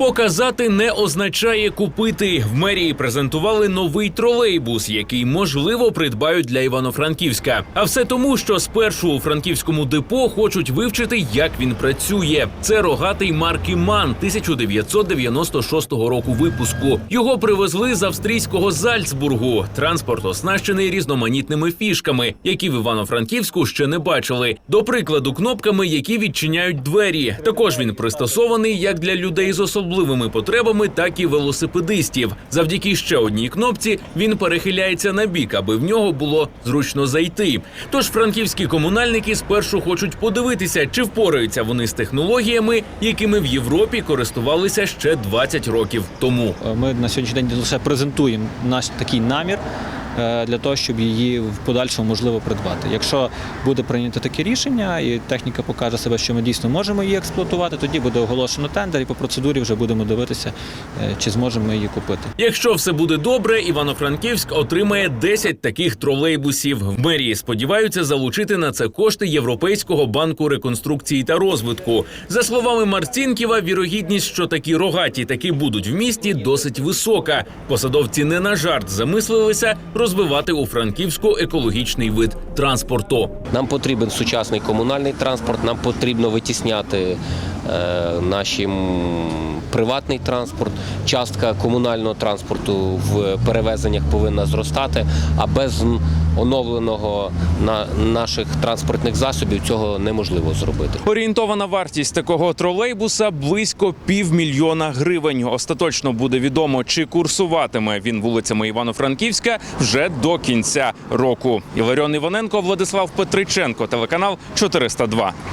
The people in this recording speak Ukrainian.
Показати не означає купити. В мерії презентували новий тролейбус, який можливо придбають для Івано-Франківська. А все тому, що спершу у франківському депо хочуть вивчити, як він працює. Це рогатий марки Ман 1996 року випуску. Його привезли з австрійського Зальцбургу. Транспорт оснащений різноманітними фішками, які в Івано-Франківську ще не бачили. До прикладу, кнопками, які відчиняють двері. Також він пристосований як для людей з особливими потребами, так і велосипедистів. Завдяки ще одній кнопці він перехиляється на бік, аби в нього було зручно зайти. Тож франківські комунальники спершу хочуть подивитися, чи впораються вони з технологіями, якими в Європі користувалися ще 20 років тому. Ми на сьогоднішній день лише презентуємо наш такий намір для того, щоб її в подальшому можливо придбати. Якщо буде прийнято таке рішення, і техніка покаже себе, що ми дійсно можемо її експлуатувати, тоді буде оголошено тендер, і по процедурі вже будемо дивитися, е, чи зможемо ми її купити. Якщо все буде добре, Івано-Франківськ отримає 10 таких тролейбусів. В мерії сподіваються залучити на це кошти Європейського банку реконструкції та розвитку. За словами Марцінківа, вірогідність, що такі рогаті таки будуть в місті, досить висока. Посадовці не на жарт замислилися розвивати у Франківську екологічний вид транспорту. Нам потрібен сучасний комунальний транспорт, нам потрібно витісняти е, наш м, приватний транспорт. Частка комунального транспорту в перевезеннях повинна зростати, а без оновленого на наших транспортних засобів цього неможливо зробити. Орієнтована вартість такого тролейбуса близько півмільйона гривень. Остаточно буде відомо, чи курсуватиме він вулицями Івано-Франківська вже до кінця року. Іларіон Іваненко, Владислав Петриченко, телеканал 402.